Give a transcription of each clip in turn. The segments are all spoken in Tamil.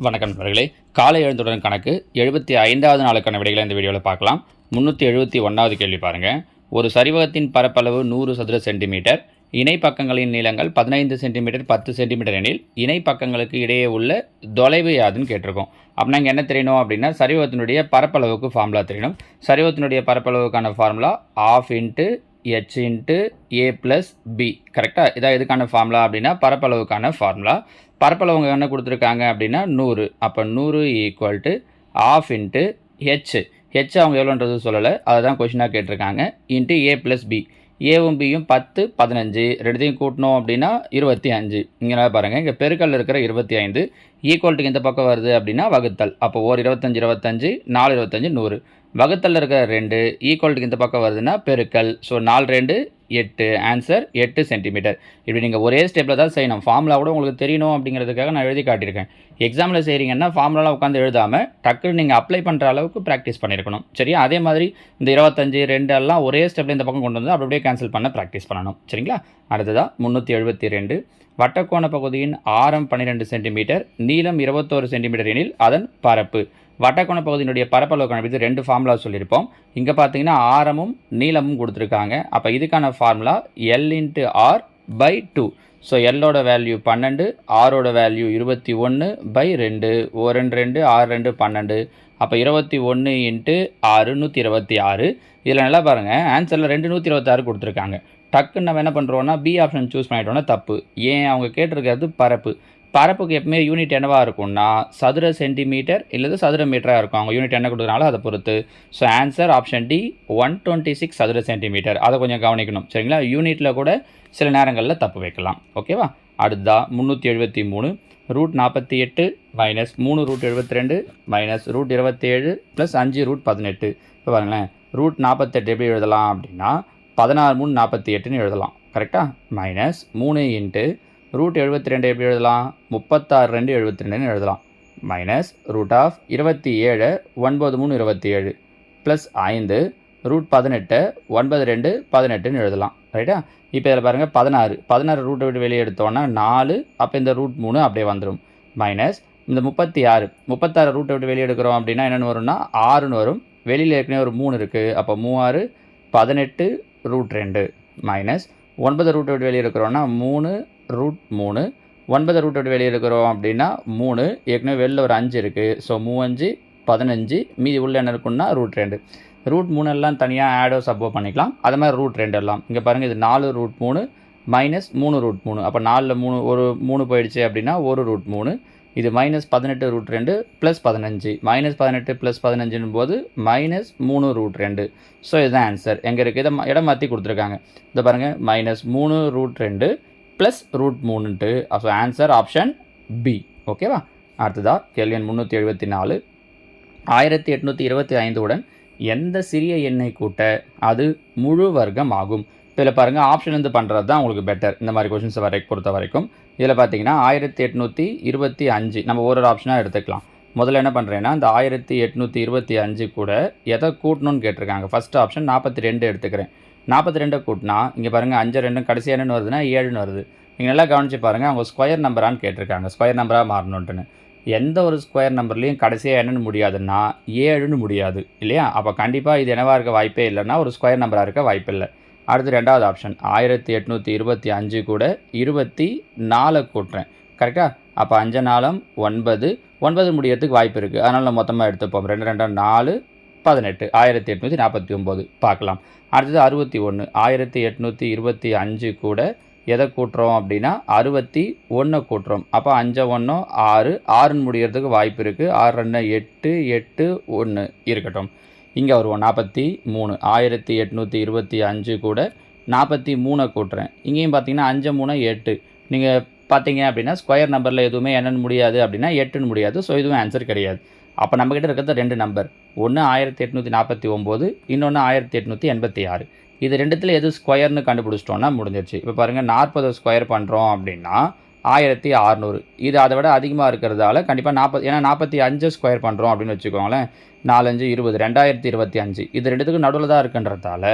வணக்கம் நண்பர்களே. காலை எழுந்துடன் கணக்கு எழுபத்தி ஐந்தாவது நாளுக்கான விடைகளை இந்த வீடியோவில் பார்க்கலாம். முந்நூற்றி எழுபத்தி ஒன்றாவது கேள்வி பாருங்கள் ஒரு சரிவகத்தின் பரப்பளவு நூறு சதுர சென்டிமீட்டர் இணை பக்கங்களின் நீளங்கள் பதினைந்து சென்டிமீட்டர் பத்து சென்டிமீட்டர் எனில் இணை பக்கங்களுக்கு இடையே உள்ள தொலைவு யாதுன்னு கேட்டிருக்கோம். அப்படின்னா இங்கே என்ன தெரியணும் அப்படின்னா சரிவகத்தினுடைய பரப்பளவுக்கு ஃபார்முலா தெரியணும். சரிவகத்தினுடைய பரப்பளவுக்கான formula half into h into a plus b கரெக்டாக இதான் எதுக்கான ஃபார்முலா அப்படின்னா பரப்பளவுக்கான ஃபார்முலா பரப்பளவு என்ன கொடுத்துருக்காங்க அப்படின்னா நூறு. அப்போ நூறு equal to half into h h அவங்க எவ்வளோன்றது சொல்லலை. அதை தான் கொஷினாக கேட்டிருக்காங்க. இன்ட்டு ஏ ப்ளஸ் பி ஏவும் பியும் பத்து பதினஞ்சு. ரெண்டுத்தையும் கூட்டணும் அப்படின்னா இருபத்தி அஞ்சு. இங்கே பாருங்கள் இங்கே பெருக்கல் இருக்கிற இருபத்தி ஐந்து. ஈக்குவல்ட்டுக்கு இந்த பக்கம் வருது அப்படின்னா வகுத்தல். அப்போ ஒரு இருபத்தஞ்சு இருபத்தஞ்சு நாலு இருபத்தஞ்சு நூறு. வகுத்தல் இருக்கிற ரெண்டு ஈக்குவல்ட்டுக்கு இந்த பக்கம் வருதுன்னா பெருக்கல். ஸோ நாலு ரெண்டு எட்டு ஆன்சர் எட்டு சென்டிமீட்டர் இப்படி நீங்கள் ஒரே ஸ்டெப்பில் தான் செய்யணும் ஃபார்முலா கூட உங்களுக்கு தெரியணும் அப்படிங்கிறதுக்காக நான் எழுதி காட்டியிருக்கேன். எக்ஸாமில் செய்கிறீங்கன்னா ஃபார்முலாலாம் உட்காந்து எழுதாமல் டக்குன்னு நீங்கள் அப்ளை பண்ணுற அளவுக்கு ப்ராக்டிஸ் பண்ணியிருக்கணும். சரியா? அதே மாதிரி இந்த இருபத்தஞ்சு ரெண்டு எல்லாம் ஒரே ஸ்டெப்பில் இந்த பக்கம் கொண்டு வந்து அப்படி அப்படியே கேன்சல் பண்ண ப்ராக்டிஸ் பண்ணணும். சரிங்களா? அடுத்ததாக முந்நூற்றி எழுபத்தி ரெண்டு. வட்டக்கோண பகுதியின் ஆரம் பன்னிரெண்டு சென்டிமீட்டர் நீளம் இருபத்தோரு சென்டிமீட்டர் எனில் அதன் பரப்பு. வட்டக்கோண பகுதியினுடைய பரப்பளவு கணக்கு ரெண்டு ஃபார்முலா சொல்லியிருப்போம். இங்கே பார்த்தீங்கன்னா ஆரமும் நீளமும் கொடுத்துருக்காங்க. அப்போ இதுக்கான formula l into r by two so எல்லோட value பன்னெண்டு ஆரோட வேல்யூ இருபத்தி ஒன்று பை ரெண்டு. ஓ ரெண்டு ரெண்டு ஆறு ரெண்டு பன்னெண்டு. அப்போ இருபத்தி ஒன்று இன்ட்டு ஆறு நூற்றி இருபத்தி ஆறு. இதில் நல்லா பாருங்கள் ஆன்சரில் ரெண்டு நூற்றி இருபத்தாறு கொடுத்துருக்காங்க. டக்குன்னு நம்ம என்ன பண்ணுறோன்னா பி ஆப்ஷன் சூஸ் பண்ணிட்டோன்னா தப்பு. ஏன்? அவங்க கேட்டிருக்கிறது பரப்பு. பரப்புக்கு எப்பவுமே யூனிட் என்னவாக இருக்கும்னா சதுர சென்டிமீட்டர் இல்லது சதுர மீட்டராக இருக்கும். அவங்க யூனிட் என்ன கொடுக்குறனால அதை பொறுத்து. So answer option d one twenty six சதுர சென்டிமீட்டர் அதை கொஞ்சம் கவனிக்கணும். சரிங்களா? யூனிட்டில் கூட சில நேரங்களில் தப்பு வைக்கலாம். ஓகேவா அடுத்தா முந்நூற்றி எழுபத்தி மூணு ரூட் நாற்பத்தி எட்டு மைனஸ் மூணு ரூட் எழுபத்தி ரெண்டு மைனஸ் ரூட் இருபத்தேழு ப்ளஸ் அஞ்சு ரூட் பதினெட்டு. இப்போ பாருங்களேன். ரூட் நாற்பத்தெட்டு எப்படி எழுதலாம் அப்படின்னா பதினாறு மூணு நாற்பத்தி எட்டுன்னு எழுதலாம். கரெக்டாக மைனஸ் மூணு இன்ட்டு ரூட் எழுபத்தி ரெண்டு எப்படி எழுதலாம்? முப்பத்தாறு ரெண்டு எழுபத்தி ரெண்டுன்னு எழுதலாம். மைனஸ் ரூட் ஆஃப் இருபத்தி ஏழு ஒன்பது மூணு இருபத்தி ஏழு ப்ளஸ் ஐந்து ரூட் பதினெட்டு ஒன்பது ரெண்டு பதினெட்டுன்னு எழுதலாம். ரைட்டா? இப்போ இதில் பாருங்கள் பதினாறு. பதினாறு ரூட்டை விட்டு வெளியே எடுத்தோன்னா நாலு அப்போ இந்த ரூட் மூணு அப்படியே வந்துடும் மைனஸ் இந்த முப்பத்தி ஆறு. முப்பத்தாறு ரூட்டை விட்டு வெளியே எடுக்கிறோம் அப்படின்னா என்னென்னு வரும்னா ஆறுன்னு வரும். வெளியில் ஏற்கனவே ஒரு மூணு இருக்குது அப்போ மூவாறு பதினெட்டு ரூட் ரெண்டு. மைனஸ் ஒன்பது ரூட்டை விட்டு வெளியே எடுக்கிறோன்னா மூணு ரூட் மூணு. ஒன்பது ரூட் விட்டு வெளியே இருக்கிறோம் அப்படின்னா மூணு. ஏற்கனவே வெளில ஒரு அஞ்சு இருக்குது ஸோ மூவஞ்சு பதினஞ்சு. மீதி உள்ள என்ன இருக்குன்னா ரூட் ரெண்டு. ரூட் மூணு எல்லாம் தனியாக ஆடோ சப்போ பண்ணிக்கலாம். அது மாதிரி ரூட் ரெண்டு எல்லாம். இங்கே பாருங்கள் இது நாலு ரூட் மூணு மைனஸ் மூணு ரூட் மூணு. அப்போ நாலில் மூணு ஒரு மூணு போயிடுச்சு அப்படின்னா ஒரு ரூட் மூணு. இது மைனஸ் பதினெட்டு ரூட் ரெண்டு ப்ளஸ் பதினஞ்சு. மைனஸ் பதினெட்டு ப்ளஸ் பதினஞ்சுன்னு போது மைனஸ் மூணு ரூட் ரெண்டு. ஸோ இதுதான் ஆன்சர் எங்கே இருக்குது இதை இடம் மாற்றி கொடுத்துருக்காங்க. இதை பாருங்கள் மைனஸ் மூணு ரூட் ரெண்டு ப்ளஸ் ரூட் மூணுன்ட்டு. ஸோ ஆன்சர் ஆப்ஷன் பி ஓகேவா அடுத்ததா கேள்வி எண் முந்நூற்றி எழுபத்தி நாலு. ஆயிரத்தி எட்நூற்றி இருபத்தி ஐந்துடன் எந்த சிறிய எண்ணை கூட்ட அது முழு வர்க்கம் ஆகும் இதில் பாருங்கள் ஆப்ஷன் வந்து பண்ணுறது தான் உங்களுக்கு பெட்டர் இந்த மாதிரி கொஷின்ஸ் வரை பொறுத்த வரைக்கும். இதில் பார்த்தீங்கன்னா ஆயிரத்தி எட்நூற்றி இருபத்தி அஞ்சு. நம்ம ஒரு ஒரு ஆப்ஷனாக எடுத்துக்கலாம். முதல்ல என்ன பண்ணுறேன்னா இந்த ஆயிரத்தி எட்நூற்றி இருபத்தி அஞ்சு கூட எதை கூட்டணும்னு கேட்டிருக்காங்க? ஃபஸ்ட் ஆப்ஷன் நாற்பத்தி ரெண்டு எடுத்துக்கிறேன். நாற்பத்தி ரெண்டை கூட்டினா இங்கே பாருங்கள் அஞ்சு ரெண்டும் கடைசி என்னென்னு வருதுன்னா ஏழுன்னு வருது. நீங்கள் நல்லா கவனித்து பாருங்கள் அவங்க ஸ்கொயர் நம்பரான்னு கேட்டிருக்காங்க. ஸ்கொயர் நம்பராக மாறணுன்ட்டுன்னு எந்த ஒரு ஸ்கொயர் நம்பர்லேயும் கடைசியாக என்னென்னு முடியாதுன்னா ஏழுன்னு முடியாது இல்லையா? அப்போ கண்டிப்பாக இது என்னவாக இருக்க வாய்ப்பே இல்லைன்னா ஒரு ஸ்கொயர் நம்பராக இருக்க வாய்ப்பில்லை அடுத்து ரெண்டாவது ஆப்ஷன் ஆயிரத்தி எட்நூற்றி இருபத்தி அஞ்சு கூட இருபத்தி நாலு கூட்டுறேன். கரெக்டாக அப்போ அஞ்சு நாளம் ஒன்பது. ஒன்பது முடியறதுக்கு வாய்ப்பு இருக்குது அதனால் நம்ம மொத்தமாக எடுத்துப்போம். ரெண்டு ரெண்டாம் நாலு. பதினெட்டு ஆயிரத்தி எட்நூற்றி நாற்பத்தி ஒம்பது. பார்க்கலாம். அடுத்தது அறுபத்தி ஒன்று ஆயிரத்தி எட்நூற்றி இருபத்தி அஞ்சு கூட எதை கூட்டுறோம் அப்படின்னா அறுபத்தி ஒன்று கூட்டுறோம். அப்போ அஞ்சு ஒன்று ஆறு ஆறுன்னு முடியறதுக்கு வாய்ப்பு இருக்குது ஆறு ரெண்டு எட்டு எட்டு ஒன்று இருக்கட்டும். இங்கே வருவோம். நாற்பத்தி மூணு ஆயிரத்தி எட்நூற்றி இருபத்தி அஞ்சு கூட நாற்பத்தி மூணை கூட்டுறேன். இங்கேயும் பார்த்தீங்கன்னா அஞ்சு மூணு எட்டு. நீங்கள் பார்த்தீங்க அப்படின்னா ஸ்கொயர் நம்பரில் எதுவுமே என்னென்னு முடியாது அப்படின்னா எட்டுன்னு முடியாது. ஸோ இதுவும் ஆன்சர் கிடையாது. அப்போ நம்மக்கிட்ட இருக்கிறது ரெண்டு நம்பர் ஒன்று ஆயிரத்தி எட்நூற்றி நாற்பத்தி ஒம்பது இன்னொன்று ஆயிரத்தி எட்நூற்றி எண்பத்தி ஆறு. இது ரெண்டுத்தில் எது ஸ்கொயர்னு கண்டுபிடிச்சிட்டோன்னா முடிஞ்சிருச்சு. இப்போ பாருங்கள் நாற்பது ஸ்கொயர் பண்ணுறோம் அப்படின்னா ஆயிரத்தி அறநூறு. இது அதை விட அதிகமாக இருக்கிறதால கண்டிப்பாக நாற்பது ஏன்னா நாற்பத்தி அஞ்சு ஸ்கொயர் பண்ணுறோம் அப்படின்னு வச்சுக்கோங்களேன். நாலஞ்சு இருபது ரெண்டாயிரத்தி இருபத்தி அஞ்சு. இது ரெண்டுத்துக்கும் நடுவில் தான் இருக்குன்றதால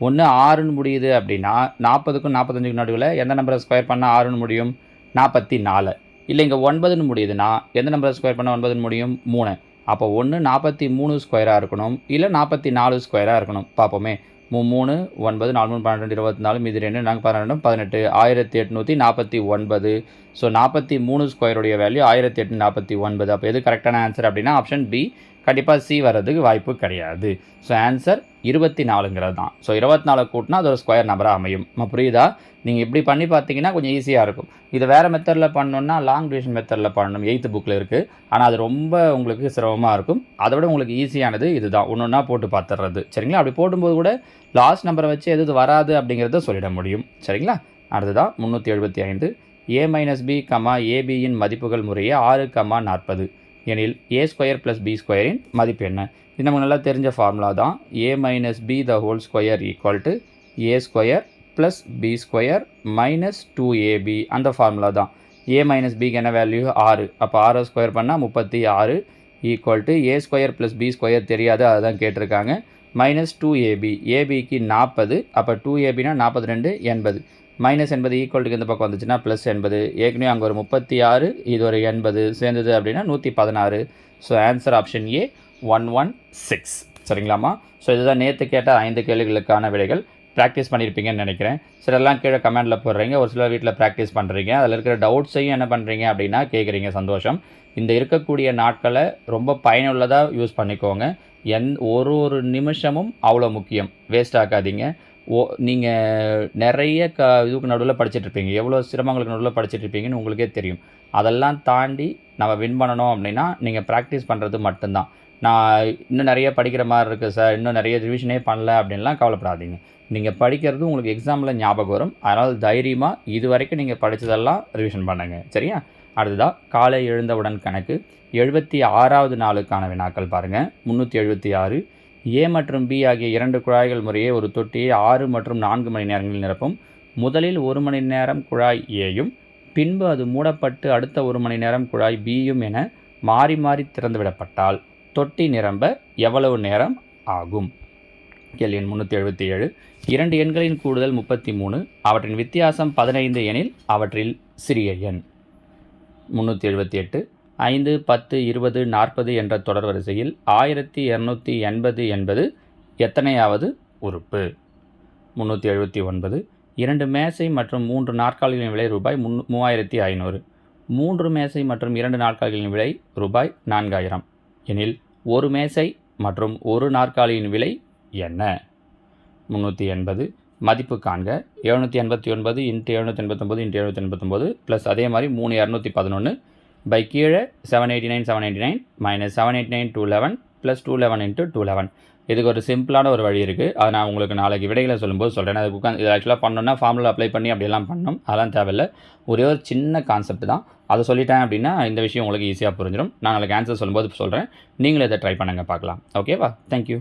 ஒன்று ஆறுன்னு முடியுது அப்படின்னா நாற்பதுக்கும் நாற்பத்தஞ்சுக்கும் நடுவில் எந்த நம்பரை ஸ்கொயர் பண்ணால் ஆறுன்னு முடியும்? நாற்பத்தி நாலு. இல்லை இங்கே ஒன்பதுன்னு முடியுதுன்னா எந்த நம்பரை ஸ்கொயர் பண்ண ஒன்பதுன்னு முடியும்? மூணு. அப்போ ஒன்று நாற்பத்தி மூணு ஸ்கொயராக இருக்கணும். இல்லை நாற்பத்தி நாலு ஸ்கொயராக இருக்கணும். பார்ப்போமே. மூ மூணு ஒன்பது நாலு மூணு பன்னெண்டு இருபத்தி நாலு மீதி ரெண்டு நாங்கள் பன்னெண்டு பதினெட்டு ஆயிரத்தி எட்நூற்றி நாற்பத்தி ஒன்பது. ஸோ நாற்பத்தி மூணு ஸ்கொயருடைய வேல்யூ ஆயிரத்தி எட்டு நாற்பத்தி ஒன்பது. அப்போ எது கரெக்டான ஆன்சர் அப்படின்னா ஆப்ஷன் பி கண்டிப்பாக சி வர்றதுக்கு வாய்ப்பு கிடையாது. ஸோ ஆன்சர் இருபத்தி நாலுங்கிறது தான். ஸோ இருபத்தி நாலு கூட்டினா அது ஒரு ஸ்கொயர் நம்பராக அமையும். நம்ம புரியுதா? நீங்கள் இப்படி பண்ணி பார்த்தீங்கன்னா கொஞ்சம் ஈஸியாக இருக்கும். இதை வேறு மெத்தடில் பண்ணணுன்னா லாங் டிவிஷன் மெத்தடில் பண்ணணும். எயித்து புக்கில் இருக்குது ஆனால் அது ரொம்ப உங்களுக்கு சிரமமாக இருக்கும். அதை விட உங்களுக்கு ஈஸியானது இதுதான். ஒன்று ஒன்றா போட்டு பார்த்துறது சரிங்களா? அப்படி போடும்போது கூட லாஸ்ட் நம்பரை வச்சு எது வராது அப்படிங்கிறத சொல்லிட முடியும். சரிங்களா? அடுத்ததான் முந்நூற்றி எழுபத்தி ஐந்து. ஏ மைனஸ் பி கமா ஏபியின் மதிப்புகள் முறையே ஆறு கமா நாற்பது. எனில் ஏ ஸ்கொயர் ப்ளஸ் பி ஸ்கொயரின் மதிப்பு என்ன? இது நமக்கு நல்லா தெரிஞ்ச ஃபார்முலா தான். A minus b the whole square equal to a square plus b square minus two ab அந்த ஃபார்முலா தான். ஏ மைனஸ் பிக்கு என்ன வேல்யூ ஆறு. அப்போ ஆறை ஸ்கொயர் பண்ணால் முப்பத்தி ஆறு equal to a square plus b square தெரியாது அதுதான் கேட்டிருக்காங்க. மைனஸ் டூ ஏபி ஏபிக்கு நாற்பது. அப்போ டூ ஏபினா நாற்பத்தி ரெண்டு எண்பது. மைனஸ் எண்பது ஈக்குவல்ட்டுக்கு இந்த பக்கம் வந்துச்சுன்னா ப்ளஸ் எண்பது. ஏற்கனவே அங்கே ஒரு முப்பத்தி ஆறு இது ஒரு எண்பது சேர்ந்தது அப்படின்னா நூற்றி பதினாறு. So answer option a one one six சரிங்களாம்மா? So இதுதான் நேற்று கேட்ட ஐந்து கேள்விகளுக்கான விடைகள். ப்ராக்டிஸ் பண்ணியிருப்பீங்கன்னு நினைக்கிறேன். சரி எல்லாம் கீழே கமெண்டில் போடுறீங்க. ஒரு சிலர் வீட்டில் ப்ராக்டிஸ் பண்ணுறீங்க அதில் இருக்கிற டவுட்ஸையும் என்ன பண்ணுறீங்க அப்படின்னா கேட்குறீங்க சந்தோஷம். இந்த இருக்கக்கூடிய நாட்களை ரொம்ப பயனுள்ளதாக யூஸ் பண்ணிக்கோங்க. எந் ஒரு ஒரு நிமிஷமும் அவ்வளோ முக்கியம். வேஸ்ட் ஆக்காதீங்க. ஓ நீங்கள் நிறைய க இதுக்கு நடுவில் படிச்சிட்ருப்பீங்க எவ்வளோ சிரமங்களுக்கு நடுவில் படிச்சிட்ருப்பீங்கன்னு உங்களுக்கே தெரியும். அதெல்லாம் தாண்டி நம்ம வின் பண்ணணும் அப்படின்னா நீங்கள் ப்ராக்டிஸ் பண்ணுறது மட்டும்தான். நான் இன்னும் நிறைய படிக்கிற மாதிரி இருக்குது சார் இன்னும் நிறைய ரிவிஷனே பண்ணல அப்படின்லாம் கவலைப்படாதீங்க. நீங்கள் படிக்கிறது உங்களுக்கு எக்ஸாமில் ஞாபகம் வரும். அதனால் தைரியமாக இது வரைக்கும் நீங்கள் படித்ததெல்லாம் ரிவிஷன் பண்ணுங்கள் சரியா? அடுத்ததாக காலை எழுந்தவுடன் கணக்கு. எழுபத்தி ஆறாவது நாளுக்கான வினாக்கள் பாருங்கள் முந்நூற்றி எழுபத்தி ஆறு ஏ மற்றும் பி ஆகிய இரண்டு குழாய்கள் முறையே ஒரு தொட்டியை ஆறு மற்றும் நான்கு மணி நேரங்களில் நிரப்பும். முதலில் ஒரு மணி நேரம் குழாய் ஏயும் பின்பு அது மூடப்பட்டு அடுத்த ஒரு மணி நேரம் குழாய் பியும் என மாறி மாறி திறந்துவிடப்பட்டால் தொட்டி நிரம்ப எவ்வளவு நேரம் ஆகும்? கேள்வி எண் முந்நூற்றி எழுபத்தி ஏழு. இரண்டு எண்களின் கூடுதல் முப்பத்தி மூணு. அவற்றின் வித்தியாசம் பதினைந்து எனில் அவற்றில் சிறிய எண். முந்நூற்றி எழுபத்தி எட்டு. ஐந்து பத்து இருபது நாற்பது என்ற தொடர் வரிசையில் ஆயிரத்தி இரநூத்தி எண்பது என்பது எத்தனையாவது உறுப்பு? முந்நூற்றி எழுபத்தி ஒன்பது. இரண்டு மேசை மற்றும் மூன்று நாற்காலிகளின் விலை ரூபாய் முன் மூவாயிரத்தி ஐநூறு. மூன்று மேசை மற்றும் இரண்டு நாற்காலிகளின் விலை ரூபாய் நான்காயிரம். எனில் ஒரு மேசை மற்றும் ஒரு நாற்காலியின் விலை என்ன? முந்நூற்றி எண்பது. மதிப்பு காண்க. எழுநூற்றி எண்பத்தி ஒன்பது இன்ட்டு எழுநூற்றி எண்பத்தொம்போது இன்ட்டு எழுநூற்றி எண்பத்தொம்போது ப்ளஸ் அதே மாதிரி மூணு இரநூத்தி பதினொன்று பை கீழே seven eighty nine seven eighty nine minus seven eight nine two eleven plus two eleven into two eleven இதுக்கு ஒரு சிம்பிளான ஒரு வழி இருக்குது அதை நான் உங்களுக்கு நாளைக்கு விடைகளை சொல்லும்போது சொல்கிறேன் அதுக்கு உட்காந்து இது ஆக்சுவலாக பண்ணணும்னா ஃபார்முலா அப்ளை பண்ணி அப்படியெல்லாம் பண்ணணும். அதெல்லாம் தேவையில்லை. ஒரே ஒரு சின்ன கான்செப்ட் தான். அதை சொல்லிட்டேன் அப்படின்னா இந்த விஷயம் உங்களுக்கு ஈஸியாக புரிஞ்சிடும் நான் நாளைக்கு ஆன்சர் சொல்லும்போது சொல்கிறேன் நீங்களும் இதை ட்ரை பண்ணுங்கள் பார்க்கலாம். ஓகேவா தேங்க்யூ